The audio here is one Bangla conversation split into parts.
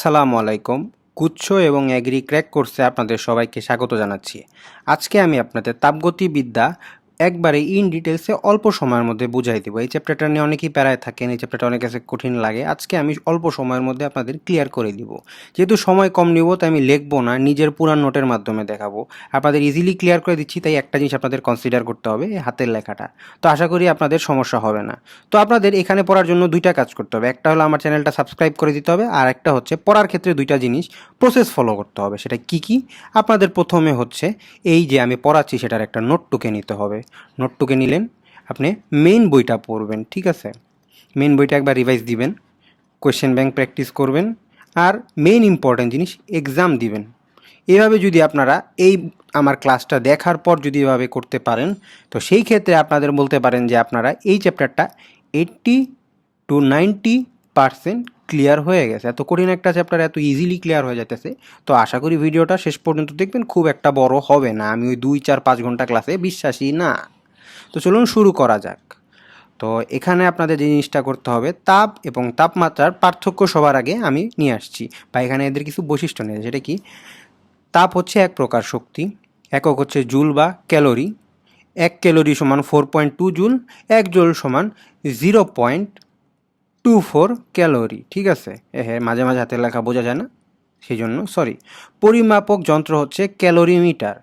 আসসালামু আলাইকুম। গুচ্ছ এবং অ্যাগ্রি ক্র্যাক কোর্সে আপনাদের সবাইকে স্বাগত জানাচ্ছি। আজকে আমি আপনাদের তাপগতিবিদ্যা একবারে ইন ডিটেলসে অল্প সময়ের মধ্যে বুঝাই দেবো। এই চ্যাপ্টারটা নিয়ে অনেকেই প্যারায় থাকেন, এই চ্যাপ্টারটা অনেক কাছে কঠিন লাগে। আজকে আমি অল্প সময়ের মধ্যে আপনাদের ক্লিয়ার করে দিব। যেহেতু সময় কম নিব, তাই আমি লিখব না, নিজের পুরান নোটের মাধ্যমে দেখাবো। আপনাদের ইজিলি ক্লিয়ার করে দিচ্ছি, তাই একটা জিনিস আপনাদের কনসিডার করতে হবে হাতের লেখাটা। তো আশা করি আপনাদের সমস্যা হবে না। তো আপনাদের এখানে পড়ার জন্য দুইটা কাজ করতে হবে। একটা হলো আমার চ্যানেলটা সাবস্ক্রাইব করে দিতে হবে, আর একটা হচ্ছে পড়ার ক্ষেত্রে দুইটা জিনিস প্রসেস ফলো করতে হবে। সেটা কি কি? আপনাদের প্রথমে হচ্ছে এই যে আমি পড়াচ্ছি, সেটার একটা নোট টুকে নিতে হবে। নোট টুকে নিলেন, আপনি মেইন বইটা পড়বেন, ঠিক আছে? মেইন বইটা একবার রিভাইজ দিবেন কোয়েশ্চেন ব্যাংক প্র্যাকটিস করবেন, আর মেইন ইম্পর্ট্যান্ট জিনিস এক্সাম দিবেন। এভাবে যদি আপনারা এই আমার ক্লাসটা দেখার পর যদি এভাবে করতে পারেন, তো সেই ক্ষেত্রে আপনাদের বলতে পারেন যে আপনারা এই চ্যাপ্টারটা eighty to ninety percent clear হয়ে গেছে। এত কঠিন একটা চ্যাপ্টার এত ইজিলি ক্লিয়ার হয়ে যাইতেছে। তো আশা করি ভিডিওটা শেষ পর্যন্ত দেখবেন, খুব একটা বড় হবে না। আমি ওই দুই, চার, পাঁচ ঘণ্টা ক্লাসে বিশ্বাসী না। তো চলুন শুরু করা যাক। তো এখানে আপনাদের যে জিনিসটা করতে হবে, তাপ এবং তাপমাত্রার পার্থক্য সবার আগে আমি নিয়ে আসছি। বা এখানে এদের কিছু বৈশিষ্ট্য নেই সেটা কি? তাপ হচ্ছে এক প্রকার শক্তি, একক হচ্ছে জুল বা ক্যালোরি। এক ক্যালোরি সমান ফোর পয়েন্ট টু জুল, এক জুল সমান zero point two four calorie, ঠিক আছে? হ্যাঁ মাঝে মাঝে হাতের লেখা বোঝা যায় না? সেই জন্য সরি পরিমাপক যন্ত্র হচ্ছে ক্যালোরিমিটার।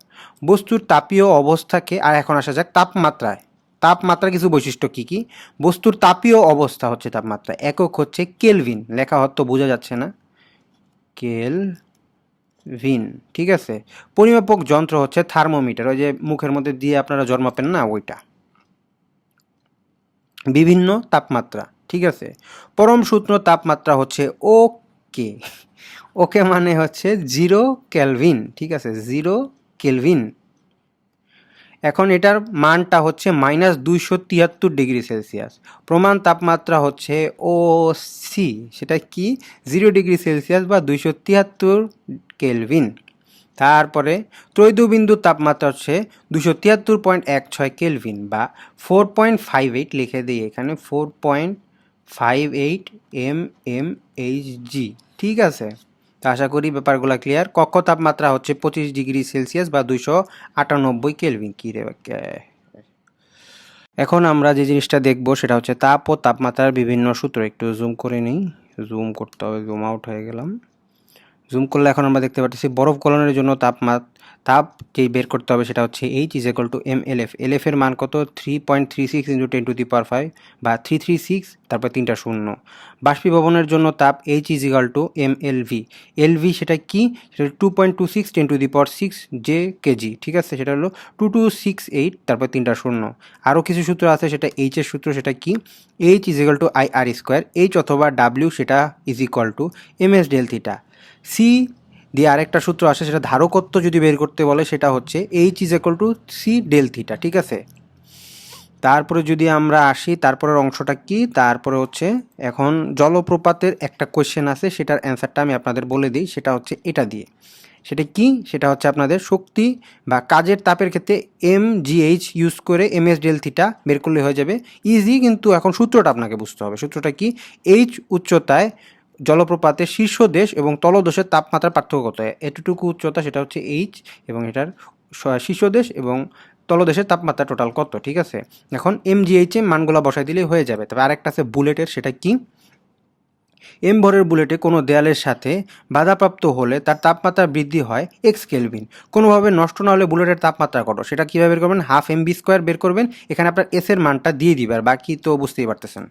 বস্তুর তাপীয় অবস্থাকে, আর এখন আসা যাক তাপমাত্রায়। তাপমাত্রার কিছু বৈশিষ্ট্য কী কী? বস্তুর তাপীয় অবস্থা হচ্ছে তাপমাত্রা, একক হচ্ছে কেলভিন। লেখা হয়তো বোঝা যাচ্ছে না। কেল ভিন ঠিক আছে? পরিমাপক যন্ত্র হচ্ছে থার্মোমিটার, ওই যে মুখের মধ্যে দিয়ে আপনারা জন্মাপেন না, ওইটা। বিভিন্ন তাপমাত্রা। ঠিক আছে? পরম সূত্র তাপমাত্রা হচ্ছে ওকে ওকে মানে হচ্ছে জিরো ক্যালভিন ঠিক আছে? জিরো কেলভিন এখন এটার মানটা হচ্ছে মাইনাস দুইশো তিয়াত্তর ডিগ্রি সেলসিয়াস প্রমাণ তাপমাত্রা হচ্ছে ও সি সেটা কি? জিরো ডিগ্রি সেলসিয়াস বা দুইশো তিয়াত্তর কেলভিন তারপরে ত্রৈদবিন্দু তাপমাত্রা হচ্ছে দুশো তিয়াত্তর পয়েন্ট এক ছয় কেলভিন বা ফোর পয়েন্ট ফাইভ এইট লিখে দিই এখানে four point five eight M M H G ঠিক আছে? তো আশা করি ব্যাপারগুলো ক্লিয়ার কক্ষ তাপমাত্রা হচ্ছে পঁচিশ ডিগ্রি সেলসিয়াস বা দুইশো আটানব্বই কেলভিন। কী রে এখন আমরা যে জিনিসটা দেখব সেটা হচ্ছে তাপ ও তাপমাত্রার বিভিন্ন সূত্র। একটু জুম করে নিই। জুম করতে হবে জুম আউট হয়ে গেলাম। জুম করলে এখন আমরা দেখতে পাচ্ছি বরফ গলনের জন্য তাপমাত, তাপ যেই বের করতে হবে সেটা হচ্ছে H is equal to M L F এল এফের মান কত? Three point three six into ten to the power five বা থ্রি থ্রি সিক্স তারপর তিনটা শূন্য। বাষ্পীভবনের জন্য তাপ H is equal to M L V L V সেটা কি? সেটা two point two six ten to the power six J kg ঠিক আছে? সেটা হলো টু টু সিক্স এইট তারপর তিনটা শূন্য। আরও কিছু সূত্র আছে, সেটা এইচের সূত্র, সেটা কি? H is equal to I R square H অথবা ডাব্লিউ সেটা is equal to M S del theta C দিয়ে আরেকটা সূত্র আসে, সেটা ধারকত্ব যদি বের করতে বলে, সেটা হচ্ছে H is equal to C del theta ঠিক আছে? তারপরে যদি আমরা আসি, তারপরের অংশটা কি? তারপরে হচ্ছে এখন জলপ্রপাতের একটা কোয়েশ্চেন আছে, সেটার অ্যান্সারটা আমি আপনাদের বলে দিই, সেটা হচ্ছে এটা দিয়ে। সেটা কি? সেটা হচ্ছে আপনাদের শক্তি বা কাজের তাপের ক্ষেত্রে এম জিএইচ ইউজ করে এম এস ডেল থিটা বের করলে হয়ে যাবে। ইজি কিন্তু এখন সূত্রটা আপনাকে বুঝতে হবে। সূত্রটা কি? এইচ উচ্চতায় জলপ্রপাতের শীর্ষ দেশ এবং তলদেশের তাপমাত্রার পার্থক্য কত? এতটুকু উচ্চতা সেটা হচ্ছে এইচ এবং এটার শীর্ষ দেশ এবং তলদেশের তাপমাত্রা টোটাল কত? ঠিক আছে? এখন এম জি এইচের মানগুলো বসাই দিলেই হয়ে যাবে। তবে আরেকটা আছে বুলেটের, সেটা কি? এম ভরের বুলেটে কোনো দেয়ালের সাথে বাধাপ্রাপ্ত হলে তার তাপমাত্রা বৃদ্ধি হয় এক্স কেলভিন। কোনোভাবে নষ্ট না হলে বুলেটের তাপমাত্রা কত? সেটা কীভাবে বের করবেন? হাফ এম বি স্কোয়ার বের করবেন? এখানে আপনার এসের মানটা দিয়ে দিবে, আর বাকি তো বুঝতেই পারতেছেন।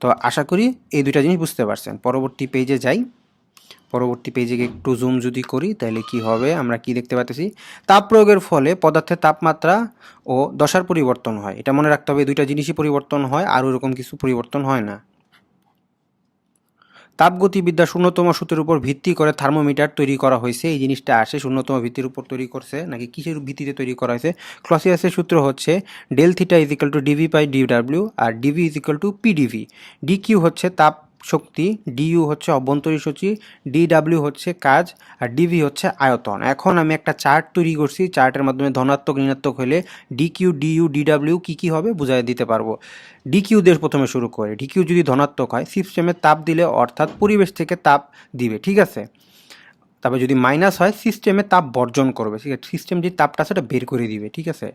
তো আশা করি এই দুইটা জিনিস বুঝতে পারছেন। পরবর্তী পেজে যাই। পরবর্তী পেজে একটু জুম যদি করি, তাহলে কি হবে? আমরা কি দেখতে পাচ্ছি তাপ প্রয়োগের ফলে পদার্থের তাপমাত্রা ও দশার পরিবর্তন হয়। এটা মনে রাখতে হবে দুইটা জিনিসই পরিবর্তন হয়, আর ওরকম কিছু পরিবর্তন হয় না। তাপগতিবিদ্যা শূন্যতম সূত্রের উপর ভিত্তি করে থার্মোমিটার তৈরি করা হয়েছে। এই জিনিসটা আসে শূন্যতম ভিত্তির উপর তৈরি করছে, নাকি কিসের ভিত্তিতে তৈরি করা হয়েছে? ক্লসিয়াসের সূত্র হচ্ছে del theta is equal to DV by DW R DV is equal to PDV. DQ হচ্ছে তাপ শক্তি ডিইউ হচ্ছে অভ্যন্তরীণ সূচি ডিডাব্লিউ হচ্ছে কাজ, আর ডিভি হচ্ছে আয়তন। এখন আমি একটা চার্ট তৈরি করছি, চার্টের মাধ্যমে ধনাত্মক, ঋণাত্মক হলে D Q D U D W কী কী হবে বুঝাই দিতে পারব। ডিকিউ দিয়ে প্রথমে শুরু করে। ডিকিউ যদি ধনাত্মক হয়, সিস্টেমে তাপ দিলে অর্থাৎ পরিবেশ থেকে তাপ দিবে, ঠিক আছে? তারপর যদি মাইনাস হয় সিস্টেমে তাপ বর্জন করবে। ঠিক আছে? সিস্টেম যে তাপটা সেটা বের করে দিবে। ঠিক আছে?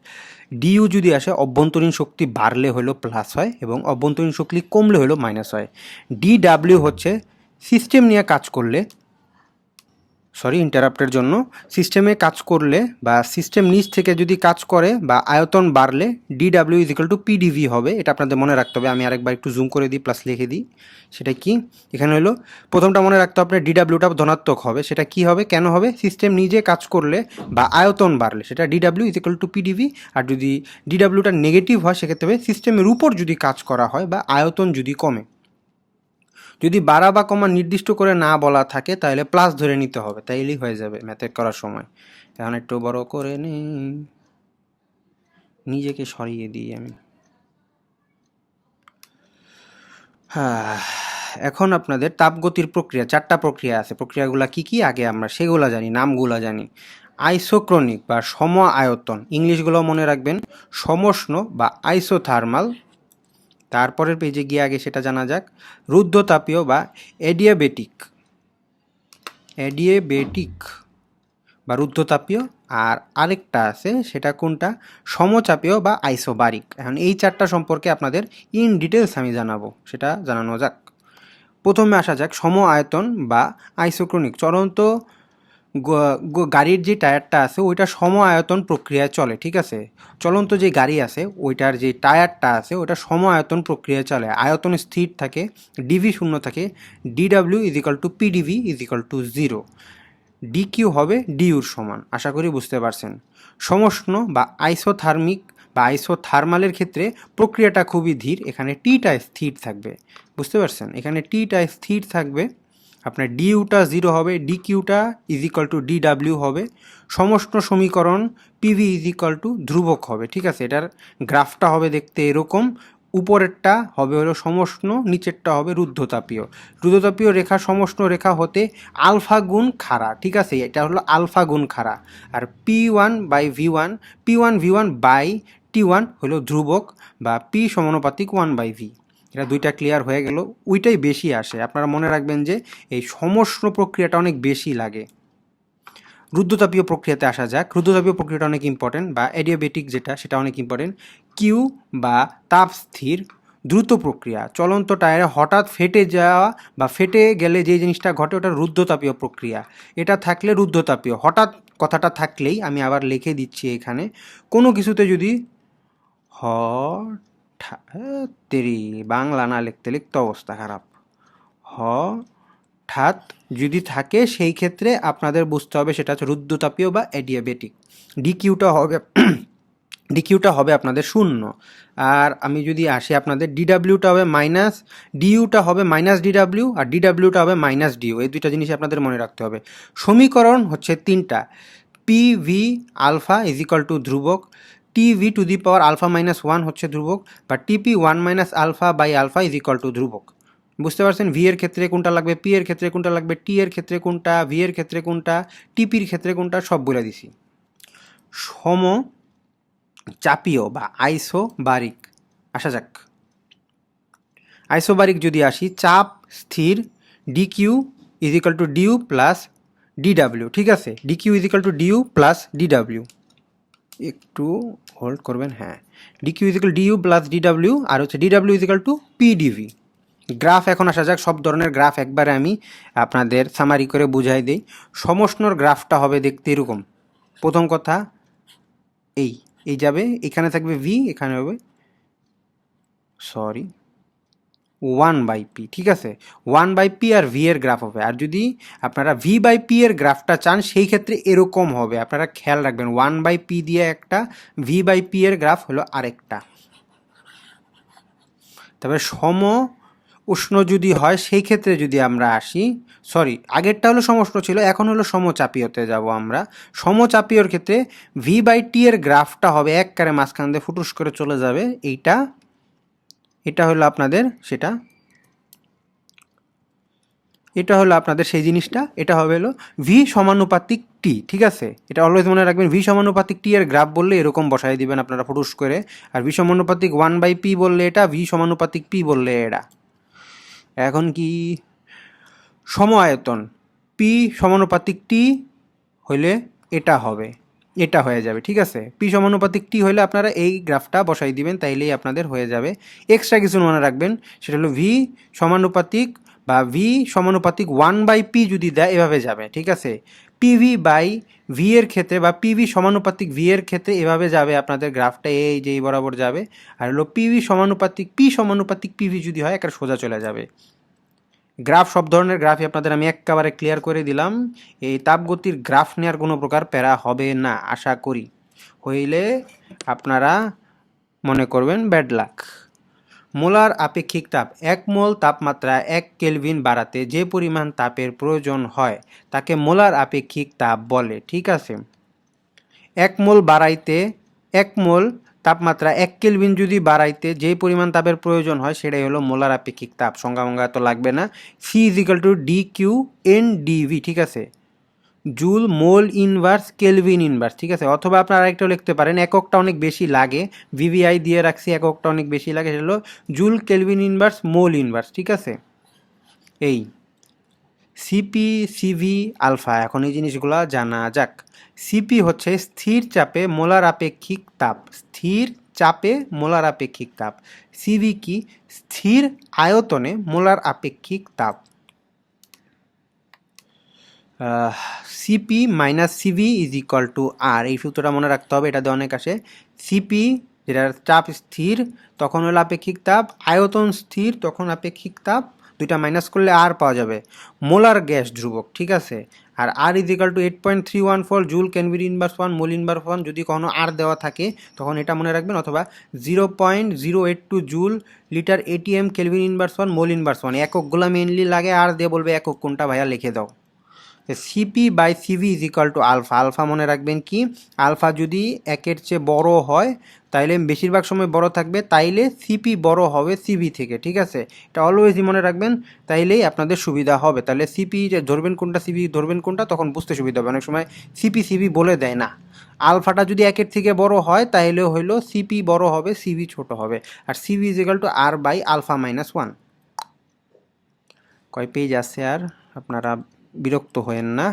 ডিইউ যদি আসে, অভ্যন্তরীণ শক্তি বাড়লে হলো প্লাস হয় এবং অভ্যন্তরীণ শক্তি কমলে হলো মাইনাস হয়। ডিডাব্লিউ হচ্ছে সিস্টেম নিয়ে কাজ করলে সরি ইন্টারাপ্টের জন্য। সিস্টেমে কাজ করলে বা সিস্টেম নিচ থেকে যদি কাজ করে বা আয়তন বাড়লে DW is equal to PDV হবে, এটা আপনাদের মনে রাখতে হবে। আমি আরেকবার একটু জুম করে দিই প্লাস লিখে দিই। সেটা কি? এখানে হলো, প্রথমটা মনে রাখতে হবে আপনার ডিডাব্লিউটা ধনাত্মক হবে। সেটা কি হবে? কেন হবে? সিস্টেম নিজে কাজ করলে বা আয়তন বাড়লে, সেটা DW is equal to PDV আর যদি ডিডাব্লিউটা নেগেটিভ হয়, সেক্ষেত্রে সিস্টেমের উপর যদি কাজ করা হয় বা আয়তন যদি কমে। যদি বাড়া বা কমা নির্দিষ্ট করে না বলা থাকে তাহলে প্লাস ধরে নিতে হবে। তাইলেই হয়ে যাবে ম্যাথে করার সময়। এখন একটু বড় করে নিই। নিজেকে সরিয়ে দিই আমি। হ্যাঁ এখন আপনাদের তাপগতির প্রক্রিয়া, চারটা প্রক্রিয়া আছে। প্রক্রিয়াগুলো কি কি? আগে আমরা সেগুলো জানি, নামগুলো জানি। আইসোক্রনিক বা সম আয়তন ইংলিশগুলো মনে রাখবেন, সমষ্ণ বা আইসোথার্মাল তারপরের পেজে গিয়ে আগে সেটা জানা যাক। রুদ্ধতাপীয় বা এডিয়াবেটিক এডিয়াবেটিক বা রুদ্ধতাপীয়। আর আরেকটা আছে, সেটা কোনটা? সমচাপীয় বা আইসোবারিক এখন এই চারটা সম্পর্কে আপনাদের ইন ডিটেলস আমি জানাব, সেটা জানানো যাক। প্রথমে আসা যাক সম আয়তন বা আইসোক্রনিক গ- গাড়ির যে টায়ারটা আছে, ওইটা সম আয়তন প্রক্রিয়ায় চলে, ঠিক আছে? চলন্ত যে গাড়ি আছে, ওইটার যে টায়ারটা আছে, ওটা সম আয়তন প্রক্রিয়ায় চলে। আয়তন স্থির থাকে, ডিভি শূন্য থাকে, DW is equal to PDV is equal to zero. DQ হবে ডিউর সমান, আশা করি বুঝতে পারছেন। সমষ্ণ বা আইসোথার্মিক বা আইসোথার্মালের ক্ষেত্রে প্রক্রিয়াটা খুবই ধীর, এখানে টিটা স্থির থাকবে, বুঝতে পারছেন? এখানে টিটা স্থির থাকবে আপনার ডিউটা জিরো হবে ডিকিউটা is equal to D DW হবে। সমস্ত সমীকরণ পিভি ইজ ইকাল টু ধ্রুবক হবে, ঠিক আছে? এটার গ্রাফটা হবে দেখতে এরকম। উপরেরটা হবে হলো সমষ্ণ, নিচেরটা হবে রুদ্ধতাপীয়। রুদ্ধতাপীয় রেখা সমষ্ণ রেখা হতে আলফা গুণ খাড়া, ঠিক আছে? এটা হলো আলফা গুণ খাড়া। আর P one by V one P one V one by T one হলো ধ্রুবক, বা পি সমানুপাতিক ওয়ান বাই ভি এটা দুইটা ক্লিয়ার হয়ে গেল, ওইটাই বেশি আসে। আপনারা মনে রাখবেন যে এই সমষ্ণ প্রক্রিয়াটা অনেক বেশি লাগে। রুদ্ধতাপীয় প্রক্রিয়াতে আসা যাক। রুদ্ধতাপীয় প্রক্রিয়াটা অনেক ইম্পর্টেন্ট বা এডিয়াবেটিক যেটা, সেটা অনেক ইম্পর্টেন্ট কিউ বা তাপ স্থির দ্রুত প্রক্রিয়া। চলন্ত টায়ারে হঠাৎ ফেটে যাওয়া বা ফেটে গেলে যে জিনিসটা ঘটে, ওটা রুদ্ধতাপীয় প্রক্রিয়া। এটা থাকলে রুদ্ধতাপীয়। হঠাৎ কথাটা থাকলেই আমি আবার লিখে দিচ্ছি এখানে। কোনো কিছুতে যদি হঠাৎ তেরি, বাংলা না লিখতে লিখতে অবস্থা খারাপ। হঠাৎ যদি থাকে সেই ক্ষেত্রে আপনাদের বুঝতে হবে সেটা হচ্ছে রুদ্রতাপীয় বা এডিয়াবেটিক। ডিকিউটা হবে ডিকিউটা হবে আপনাদের শূন্য। আর আমি যদি আসি আপনাদের ডিডাব্লিউটা হবে মাইনাস, ডিইউটা হবে মাইনাস ডিডাব্লিউ আর ডিডাব্লিউটা হবে মাইনাস ডিইউ। এই দুইটা জিনিস আপনাদের মনে রাখতে হবে। সমীকরণ হচ্ছে তিনটা। P V alpha is equal to ধ্রুবক T V to the power alpha minus one হচ্ছে ধ্রুবক, বা TP one minus alpha by alpha is equal to ধ্রুবক। বুঝতে পারছেন? ভি এর ক্ষেত্রে কোনটা লাগবে? পি এর ক্ষেত্রে কোনটা লাগবে? টি এর ক্ষেত্রে কোনটা? ভি এর ক্ষেত্রে কোনটা? টিপির ক্ষেত্রে কোনটা? সব বলে দিছি। সম চাপীয় বা আইসোবারিক। আসা যাক। আইসোবারিক যদি আসি, চাপ স্থির D Q is equal to D U plus D W ঠিক আছে? D Q is equal to D U plus D W একটু হোল্ড করবেন হ্যাঁ। D Q is equal D U plus DW আর হচ্ছে DW is equal to PDV graph এখন আসা যাক, সব ধরনের গ্রাফ একবারে আমি আপনাদের সামারি করে বুঝাই দিই। সমষ্ণর গ্রাফটা হবে দেখতে এরকম। প্রথম কথা, এই এই যাবে, এখানে থাকবে ভি এখানে হবে সরি ওয়ান বাই পি, ঠিক আছে? ওয়ান বাই পি আর ভি এর গ্রাফ হবে। আর যদি আপনারা ভি বাই পি এর গ্রাফটা চান, সেই ক্ষেত্রে এরকম হবে। আপনারা খেয়াল রাখবেন, ওয়ান বাই পি দিয়ে একটা ভি বাই পি এর গ্রাফ হলো আরেকটা। তবে সম উষ্ণ যদি হয়, সেই ক্ষেত্রে যদি আমরা আসি সরি আগেরটা হলো সমষ্ণ ছিল, এখন হলো সমচাপীয়তে যাব আমরা। সমচাপীয়র ক্ষেত্রে ভি বাই টি এর গ্রাফটা হবে এক কারে মাঝখান দিয়ে ফুটুস করে চলে যাবে, এইটা এটা হলো আপনাদের সেটা। এটা হলো আপনাদের সেই জিনিসটা। এটা হবে হলো ভি সমানুপাতিক টি ঠিক আছে? এটা অলওয়েজ মনে রাখবেন ভি সমানুপাতিক টি এর গ্রাফ বললে এরকম বসাই দিবেন আপনারা ফুটুস করে। আর ভি সমানুপাতিক ওয়ান বাই পি বললে এটা ভি সমানুপাতিক পি বললে এটা। এখন কি? সম আয়তন পি সমানুপাতিক টি হইলে এটা হবে। এটা হয়ে যাবে, ঠিক আছে? পি সমানুপাতিক টি হলে আপনারা এই গ্রাফটা বসাই দিবেন, তাইলেই আপনাদের হয়ে যাবে। এক্সট্রা কিছু মনে রাখবেন, সেটা হলো ভি সমানুপাতিক বা ভি সমানুপাতিক ওয়ান বাই পি যদি দেয়, এভাবে যাবে, ঠিক আছে? পিভি বাই ভি এর ক্ষেত্রে বা পিভি সমানুপাতিক ভি এর ক্ষেত্রে এভাবে যাবে আপনাদের গ্রাফটা, এই যে এই বরাবর যাবে। আর হলো পিভি সমানুপাতিক পি সমানুপাতিক পিভি যদি হয় একটা সোজা চলে যাবে। গ্রাফ সব ধরনের গ্রাফই আপনাদের আমি একেবারে ক্লিয়ার করে দিলাম। এই তাপগতির গ্রাফ নেওয়ার কোনো প্রকার প্যারা হবে না, আশা করি। হইলে আপনারা মনে করবেন ব্যাড লাক মোলার আপেক্ষিক তাপ, এক মোল তাপমাত্রা এক কেলভিন বাড়াতে যে পরিমাণ তাপের প্রয়োজন হয়, তাকে মোলার আপেক্ষিক তাপ বলে, ঠিক আছে? এক মোল বাড়াইতে এক মোল তাপমাত্রা এক কেলভিন যদি বাড়াইতে যে পরিমাণ তাপের প্রয়োজন হয়, সেটাই হলো মোলার আপেক্ষিক তাপ। সংজ্ঞা তো লাগবে না। C is equal to D Q N DV ঠিক আছে? Joule mole inverse kelvin inverse, ঠিক আছে? অথবা আপনারা আরেকটাও লিখতে পারেন, এককটা অনেক বেশি লাগে। ভিভিআই দিয়ে রাখছি, এককটা অনেক বেশি লাগে, সেটা হলো joule kelvin inverse mole inverse, ঠিক আছে? এই। CP CV alpha. এখন এই জিনিসগুলো জানা যাক। সিপি হচ্ছে স্থির চাপে মোলার আপেক্ষিক তাপ। স্থির চাপে মোলার আপেক্ষিক তাপ। সিভি কি? স্থির আয়তনে মোলার আপেক্ষিক তাপ। CP minus CV is equal to R এই সূত্রটা মনে রাখতে হবে এটাতে অনেক আসে। সিপি যেটা চাপ স্থির, তখন হলো আপেক্ষিক তাপ। আয়তন স্থির, তখন আপেক্ষিক তাপ। দুইটা মাইনাস করলে আর পাওয়া যাবে। মোলার গ্যাস ধ্রুবক, ঠিক আছে? আর R is equal to eight point three one four joule ক্যানভির inverse one mole inverse one যদি কখনো আর দেওয়া থাকে, তখন এটা মনে রাখবেন, অথবা zero point zero eight two joule litre ATM kelvin inverse one mole inverse one এককগুলো mainly লাগে, আর দিয়ে বলবে একক কোনটা ভাইয়া লিখে দাও। CP by CV is equal to alpha alpha মনে রাখবেন কি? আলফা যদি একের চেয়ে বড় হয়, তাইলে বেশিরভাগ সময় বড় থাকবে, তাইলে সিপি বড় হবে সিভি থেকে, ঠিক আছে? এটা অলওয়েজই মনে রাখবেন, তাইলেই আপনাদের সুবিধা হবে। তাহলে সিপি ধরবেন কোনটা সিভি ধরবেন কোনটা, তখন বুঝতে সুবিধা হবে। অনেক সময় সিপি সিভি বলে দেয় না। আলফাটা যদি একের থেকে বড় হয় তাহলে হইল সিপি বড় হবে সিভি ছোট হবে। আর CV is equal to R by alpha minus one কয় পেজ আছে আর? আপনারা বিরক্ত হয়েন না।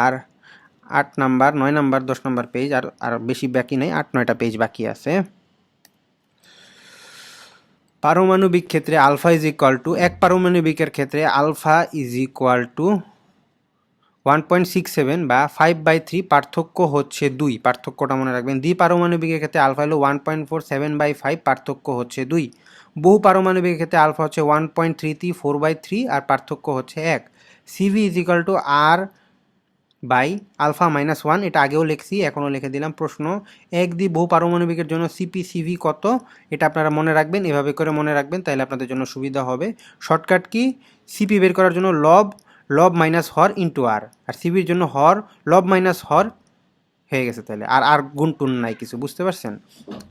আর আট নাম্বার, নয় নাম্বার, দশ নাম্বার পেজ আর আর বেশি বাকি নেই, আট, নয়টা পেজ বাকি আছে। পারমাণবিক ক্ষেত্রে আলফা ইজ ইকুয়াল টু এক পারমাণবিকের ক্ষেত্রে alpha is equal to one point six seven বা ফাইভ বাই থ্রি পার্থক্য হচ্ছে দুই। পার্থক্যটা মনে রাখবেন, দ্বি পারমাণবিকের ক্ষেত্রে আলফা হলো one point four seven by five পার্থক্য হচ্ছে দুই। বহু পারমাণবিকের ক্ষেত্রে আলফা হচ্ছে one point three three four by three আর পার্থক্য হচ্ছে এক। CV is equal to R by alpha minus one এটা আগেও লিখছি, এখনও লিখে দিলাম প্রশ্ন। এক দি বহু পারমাণবিকের জন্য সিপি সিভি কত? এটা আপনারা মনে রাখবেন, এভাবে করে মনে রাখবেন তাহলে আপনাদের জন্য সুবিধা হবে। Shortcut key? সিপি বের করার জন্য লব লব মাইনাস হর ইন্টু আর আর সিবির জন্য হর লব মাইনাস হর হয়ে গেছে তাহলে। আর আর গুণ টুন নাই কিছু, বুঝতে পারছেন?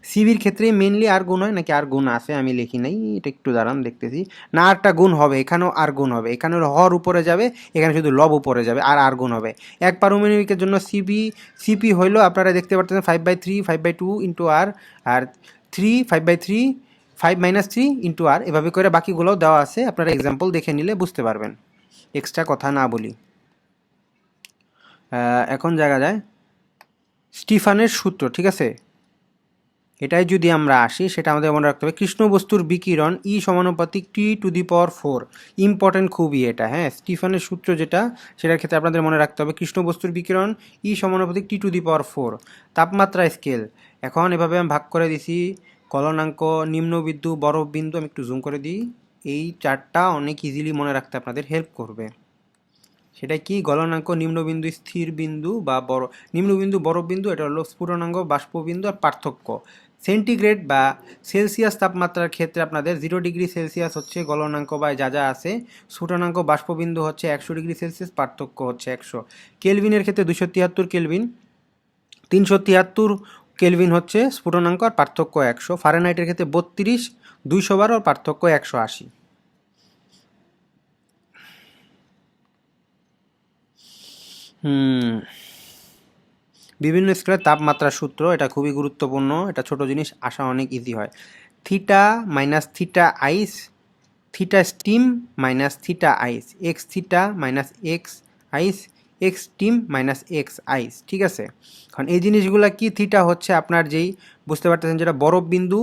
সিবির ক্ষেত্রে মেনলি আর গুণ হয় নাকি আর গুণ আছে? আমি লিখি নাই, এটা একটু দাঁড়ান, দেখতেছি। না, আরটা গুণ হবে, এখানেও আর গুণ হবে। এখানে হর উপরে যাবে, এখানে শুধু লব উপরে যাবে, আর আর গুণ হবে। এক পারমাণবিকের জন্য সিবি সিপি হইল আপনারা দেখতে পাচ্ছেন five by three five by two into R R three five by three five minus three into R এভাবে করে বাকিগুলোও দেওয়া আছে। আপনারা এক্সাম্পল দেখে নিলে বুঝতে পারবেন। এক্সট্রা কথা না বলি। এখন জায়গা যায়। স্টিফানের সূত্র, ঠিক আছে? এটাই যদি আমরা আসি, সেটা আমাদের মনে রাখতে হবে। কৃষ্ণ বস্তুর বিকিরণ ই সমানুপাতিক T to the power four important খুবই এটা হ্যাঁ? স্টিফানের সূত্র যেটা, সেটার ক্ষেত্রে আপনাদের মনে রাখতে হবে। কৃষ্ণ বস্তুর বিকিরণ ই সমানুপাতিক T to the power four তাপমাত্রা স্কেল এখন এভাবে আমি ভাগ করে দিছি। কলনাঙ্ক নিম্নবিন্দু বরফ বিন্দু, আমি একটু জুম করে দিই। এই চারটা অনেক ইজিলি মনে রাখতে আপনাদের হেল্প করবে। সেটা কি? গলনাঙ্ক, নিম্নবিন্দু, স্থির বিন্দু বা বড়, নিম্নবিন্দু বড় বিন্দু, এটা হলো স্ফুটনাঙ্গ বাষ্পবিন্দু আর পার্থক্য। সেন্টিগ্রেড বা সেলসিয়াস তাপমাত্রার ক্ষেত্রে আপনাদের জিরো ডিগ্রি সেলসিয়াস হচ্ছে গলনাঙ্ক বা যা যা আছে। স্ফুটনাঙ্ক, বাষ্পবিন্দু হচ্ছে একশো ডিগ্রি সেলসিয়াস, পার্থক্য হচ্ছে একশো। কেলভিনের ক্ষেত্রে দুশো তিয়াত্তর কেলভিন, তিনশো তিয়াত্তর কেলভিন হচ্ছে স্ফুটনাঙ্ক আর পার্থক্য একশো। ফারেনহাইটের ক্ষেত্রে বত্রিশ, দুইশো বারো, পার্থক্য একশো আশি। বিভিন্ন স্কেলের তাপমাত্রার সূত্র, এটা খুবই গুরুত্বপূর্ণ, এটা ছোট জিনিস, আসা অনেক ইজি হয়। Theta minus theta ice theta steam minus theta ice X theta minus X ice X steam minus X ice ঠিক আছে? কারণ এই জিনিসগুলো কি থিটা হচ্ছে? আপনার যেই, বুঝতে পারতেছেন যেটা বরফ বিন্দু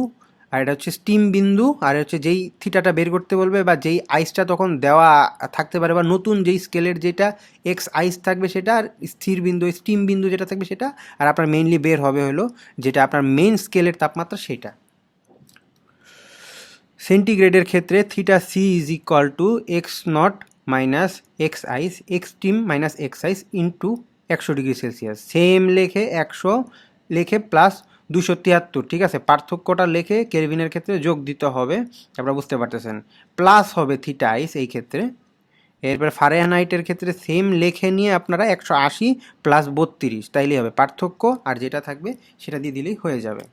আর এটা হচ্ছে স্টিম বিন্দু, আর হচ্ছে যেই থিটাটা বের করতে বলবে বা যেই আইসটা তখন দেওয়া থাকতে পারে বা নতুন যেই স্কেলের যেটা এক্স আইস থাকবে সেটা আর স্থির বিন্দু স্টিম বিন্দু যেটা থাকবে সেটা, আর আপনার মেইনলি বের হবে হলো যেটা আপনার মেইন স্কেলের তাপমাত্রা সেটা। সেন্টিগ্রেডের ক্ষেত্রে theta C is equal to X nought minus X ice X steam minus X ice into একশো ডিগ্রি সেলসিয়াস সেম লেখে একশো, লেখে প্লাস দুশো তিয়াত্তর, ঠিক আছে? পার্থক্যটা লেখে কেলভিনের ক্ষেত্রে যোগ দিতে হবে, আপনারা বুঝতে পারতেছেন। প্লাস হবে থিটাইস এই ক্ষেত্রে। এরপর ফারেনহাইটের ক্ষেত্রে সেম লেখে নিয়ে আপনারা একশো আশি প্লাস বত্রিশ, তাইলেই হবে। পার্থক্য আর যেটা থাকবে সেটা দিয়ে দিলেই হয়ে যাবে।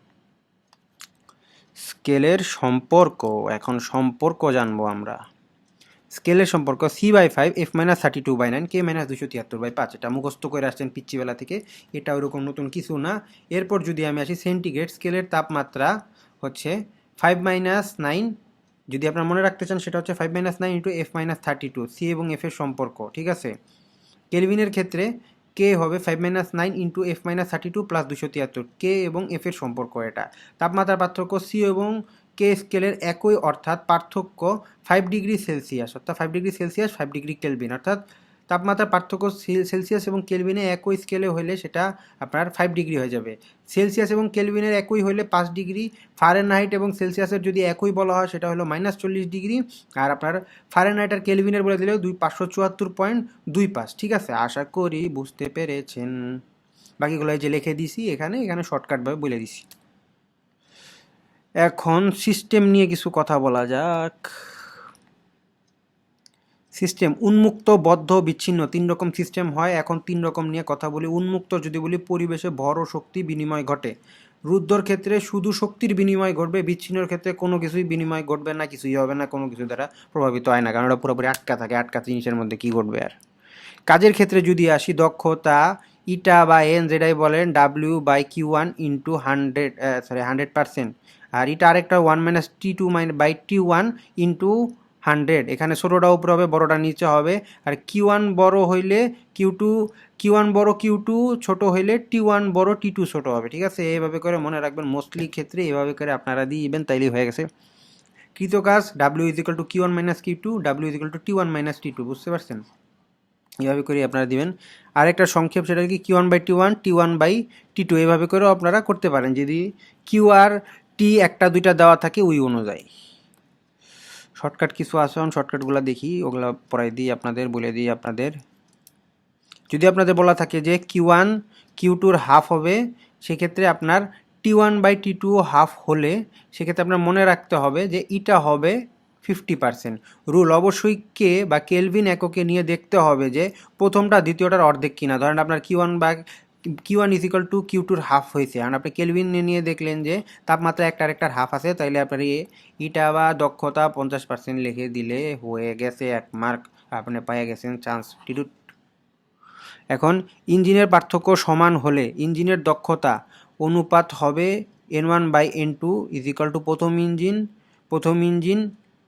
স্কেলের সম্পর্ক, এখন সম্পর্ক জানব আমরা। স্কেলের সম্পর্ক C by five F minus thirty two by nine K minus দুশো তিয়াত্তর বাই পাঁচ। এটা মুখস্থ করে আসছেন পিচ্চিবেলা থেকে। এটা ওরকম নতুন কিছু না। এরপর যদি আমি আসি সেন্টিগ্রেড স্কেলের তাপমাত্রা হচ্ছে ফাইভ মাইনাস নাইন যদি আপনার মনে রাখতে চান, সেটা হচ্ছে five minus nine into F minus thirty two C এবং এফ এর সম্পর্ক, ঠিক আছে? কেলভিনের ক্ষেত্রে কে হবে five minus nine into F minus thirty two plus দুশো তিয়াত্তর। কে এবং এফ এর সম্পর্ক এটা। তাপমাত্রার পার্থক্য সি এবং কে স্কেলের একই অর্থাৎ পার্থক্য ফাইভ ডিগ্রি সেলসিয়াস অর্থাৎ five degree Celsius five degree kelvin অর্থাৎ তাপমাত্রার পার্থক্য সেল- সেলসিয়াস এবং কেলভিনে একই স্কেলে হলে সেটা আপনার ফাইভ ডিগ্রি হয়ে যাবে। সেলসিয়াস এবং কেলভিনের একই হলে পাঁচ ডিগ্রি ফারেনহাইট এবং সেলসিয়াসের যদি একই বলা হয় সেটা হলো মাইনাস চল্লিশ ডিগ্রি আর আপনার ফারেনহাইট আর কেলভিনের বলে দিলেও দুই পাঁচশো চুয়াত্তর পয়েন্ট দুই পাঁচ, ঠিক আছে? আশা করি বুঝতে পেরেছেন। বাকিগুলো যে লিখে দিছি এখানে এখানে শর্টকাটভাবে বলে দিছি। এখন সিস্টেম নিয়ে কিছু কথা বলা যাক। সিস্টেম উন্মুক্ত, বদ্ধ, বিচ্ছিন্ন, তিন রকম সিস্টেম হয়। এখন তিন রকম নিয়ে কথা বলি। উন্মুক্ত যদি বলি, পরিবেশে ভর ও শক্তি বিনিময় ঘটে। রুদ্ধর ক্ষেত্রে শুধু শক্তির বিনিময় ঘটবে, বিচ্ছিন্নর ক্ষেত্রে কোনো কিছুই বিনিময় ঘটবে না, কিছুই হবে না, কোনো কিছু দ্বারা প্রভাবিত হয় না। কারণ ওটা পুরোপুরি আটকা থাকে, আটকা জিনিসের মধ্যে কী ঘটবে আর? কাজের ক্ষেত্রে যদি আসি, দক্ষতা, ইটা বা এন যেটাই বলেন W by Q one into hundred sorry hundred percent আর এটা আরেকটা one minus T two mine by T one into hundred এখানে ছোটোটা উপরে হবে, বড়োটা নিচে হবে। আর কিউ ওয়ান বড়ো হইলে কিউ টু কিউ ওয়ান বড়ো কিউ টু ছোটো হইলে টি ওয়ান বড়ো টি টু ছোটো হবে, ঠিক আছে? এইভাবে করে মনে রাখবেন মোস্টলি ক্ষেত্রে এভাবে করে আপনারা দিবেন, তাইলেই হয়ে গেছে। কৃতকাজ W is equal to Q one minus Q two W is equal to T one minus T two বুঝতে পারছেন? এইভাবে করে আপনারা দিবেন। আরেকটা সংক্ষেপ, সেটা কি Q one by T one T one by T two এইভাবে করেও আপনারা করতে পারেন। যদি কিউ আর টি একটা, দুইটা দেওয়া থাকে ওই অনুযায়ী। শর্টকাট কিছু আছে শর্টকাটগুলো দেখি, ওগুলো পড়াই দিই আপনাদের, বলে দিই আপনাদের। যদি আপনাদের বলা থাকে যে কিউ ওয়ান কিউ টুর হাফ হবে, সেক্ষেত্রে আপনার T one by T two half হলে সেক্ষেত্রে আপনার মনে রাখতে হবে যে ইটা হবে ফিফটি পার্সেন্ট রুল অবশ্যই কে বা কেলভিন এককে নিয়ে দেখতে হবে যে প্রথমটা, দ্বিতীয়টার অর্ধেক কিনা। ধরেন আপনার কিউ ওয়ান বা Q one is equal to Q tour half হয়েছে। আর আপনি কেলভিন নিয়ে দেখলেন যে, তাপমাত্রা একটা আরেকটার হাফ আছে, তাইলে আপনার এ ইটা বা দক্ষতা পঞ্চাশ পার্সেন্ট লিখে দিলে হয়ে গেছে এক মার্ক আপনি পেয়ে গেছেন চান্স টিটু এখন ইঞ্জিনের পার্থক্য সমান হলে ইঞ্জিনের দক্ষতা অনুপাত হবে N one by N two is equal to প্রথম ইঞ্জিন প্রথম ইঞ্জিন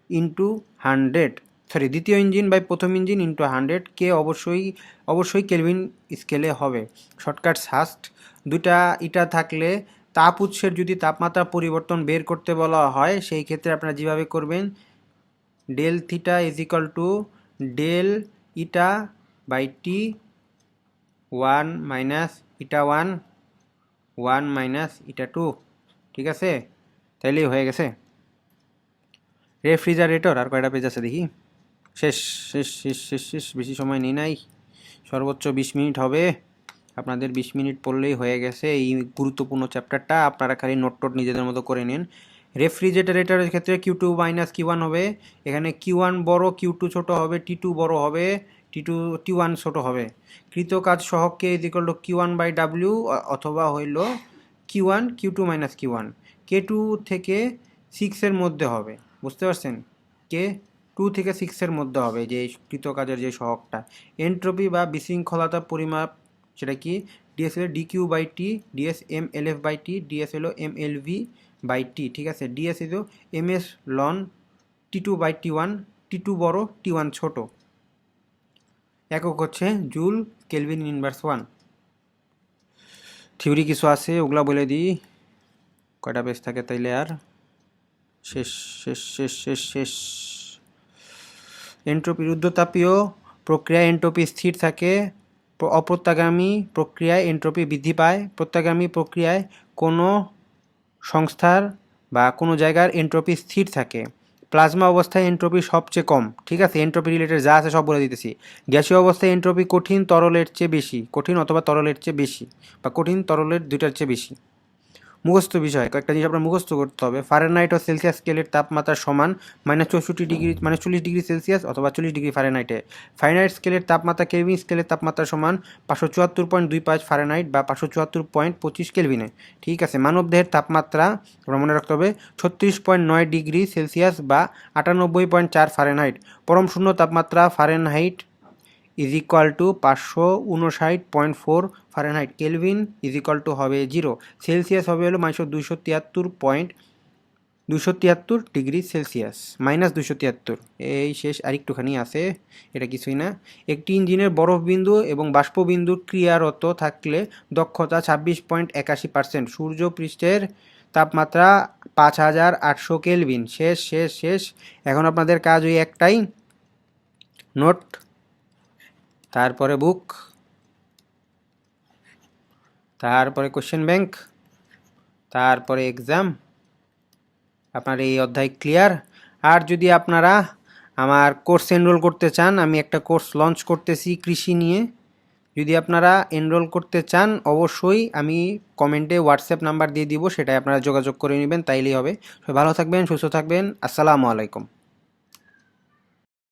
ইন্টু হান্ড্রেড সরি দ্বিতীয় ইঞ্জিন বাই প্রথম ইঞ্জিন ইন্টু হান্ড্রেড কে অবশ্যই অবশ্যই কেলভিন স্কেলে হবে। শর্টকাট সাস্ট দুটা ইটা থাকলে তাপ উৎসের যদি তাপমাত্রা পরিবর্তন বের করতে বলা হয়, সেই ক্ষেত্রে আপনারা যেভাবে করবেন del theta is equal to del eta by T one minus eta one one minus eta two ঠিক আছে? তাইলেই হয়ে গেছে। রেফ্রিজারেটর আর কয়টা পেজ আছে দেখি? শেষ শেষ শেষ শেষ শেষ, বেশি সময় নেই নাই। সর্বোচ্চ বিশ মিনিট হবে। আপনাদের বিশ মিনিট পড়লেই হয়ে গেছে এই গুরুত্বপূর্ণ চ্যাপ্টারটা। আপনারা খালি নোট টোট নিজেদের মতো করে নিন। রেফ্রিজারেটরের ক্ষেত্রে Q two minus Q one হবে। এখানে কিউ ওয়ান বড়ো কিউ টু ছোটো হবে টি টু বড়ো হবে টি টু টি ওয়ান ছোটো হবে। কৃতকাজ সহগকে is equal to Q one by W অথবা হইল Q one Q two minus Q one কে টু থেকে সিক্সের মধ্যে হবে। বুঝতে পারছেন? কে টু থেকে সিক্সের মধ্যে হবে, যে কৃতকাজের যে সহগটা। এন্ট্রপি বা বিশৃঙ্খলতার পরিমাপ, সেটা কি? ডিএস হলো D Q by T DS M L F by T DS হলো M L V by T ঠিক আছে? ডিএস হলো M S ln T two by T one T two বড় টি ওয়ান ছোটো। একক হচ্ছে joule kelvin inverse one. Theory কিছু আছে, ওগুলা বলে দিই। কয়টা পেজ থাকে তাইলে আর? শেষ শেষ শেষ শেষ শেষ। এন্ট্রপি রুদ্ধতাপীয় প্রক্রিয়ায় এন্ট্রপি স্থির থাকে, প্র- অপ্রত্যাগামী প্রক্রিয়ায় এন্ট্রপি বৃদ্ধি পায়। প্রত্যাগামী প্রক্রিয়ায় কোনো সংস্থার বা কোনো জায়গার এন্ট্রপি স্থির থাকে। প্লাজমা অবস্থায় এন্ট্রপি সবচেয়ে কম, ঠিক আছে? এন্ট্রপি রিলেটেড যা আছে সব বলে দিতেছি। গ্যাসীয় অবস্থায় এন্ট্রপি কঠিন তরলের চেয়ে বেশি, কঠিন অথবা তরলের চেয়ে বেশি বা কঠিন তরলের দুইটার চেয়ে বেশি। মুখস্থ বিষয়, কয়েকটা জিনিস আপনার মুখস্থ করতে হবে। ফারেনহাইট ও সেলসিয়াস স্কেলের তাপমাত্রা সমান মাইনাস চৌষট্টি ডিগ্রি মানে চল্লিশ ডিগ্রি সেলসিয়াস অথবা চল্লিশ ডিগ্রি ফারেনহাইটে ফারেনহাইট স্কেলের তাপমাত্রা কেলভিন স্কেলের তাপমাত্রা সমান পাঁচশো চুয়াত্তর পয়েন্ট দুই পাঁচ ফারেনহাইট বা পাঁচশো চুয়াত্তর পয়েন্ট পঁচিশ কেলভিনে ঠিক আছে মানবদেহের তাপমাত্রা আমরা মনে রাখতে হবে, ছত্রিশ পয়েন্ট নয় ডিগ্রি সেলসিয়াস বা আটানব্বই পয়েন্ট চার ফারেনহাইট পরম শূন্য তাপমাত্রা ফারেনহাইট ইজ ইকুয়াল টু পাঁচশো উনষাট point four Fahrenheit. Kelvin is equal to হবে জিরো সেলসিয়াস হবে হলো মাইনাস দুশো তিয়াত্তর পয়েন্ট দুশো তিয়াত্তর ডিগ্রি সেলসিয়াস। মাইনাস দুশো তিয়াত্তর। এই শেষ আরেকটুখানি আছে, এটা কিছুই না। একটি ইঞ্জিনের বরফ বিন্দু এবং বাষ্পবিন্দুর ক্রিয়ারত থাকলে দক্ষতা ছাব্বিশ পয়েন্ট একাশি পার্সেন্ট সূর্য পৃষ্ঠের তাপমাত্রা পাঁচ হাজার আটশো কেলভিন। শেষ শেষ শেষ। এখন আপনাদের কাজ ওই একটাই। নোট। তারপরে বুক। তারপরে কোশ্চেন ব্যাংক তারপরে এক্সাম আপনার এই অধ্যায় ক্লিয়ার আর যদি আপনারা আমার কোর্স এনরোল করতে চান, আমি একটা কোর্স লঞ্চ করতেছি কৃষি নিয়ে, যদি আপনারা এনরোল করতে চান, অবশ্যই আমি কমেন্টে হোয়াটসঅ্যাপ নাম্বার দিয়ে দিব সেটাই আপনারা যোগাযোগ করে নেবেন, তাইলেই হবে। ভালো থাকবেন, সুস্থ থাকবেন, আসসালামু আলাইকুম।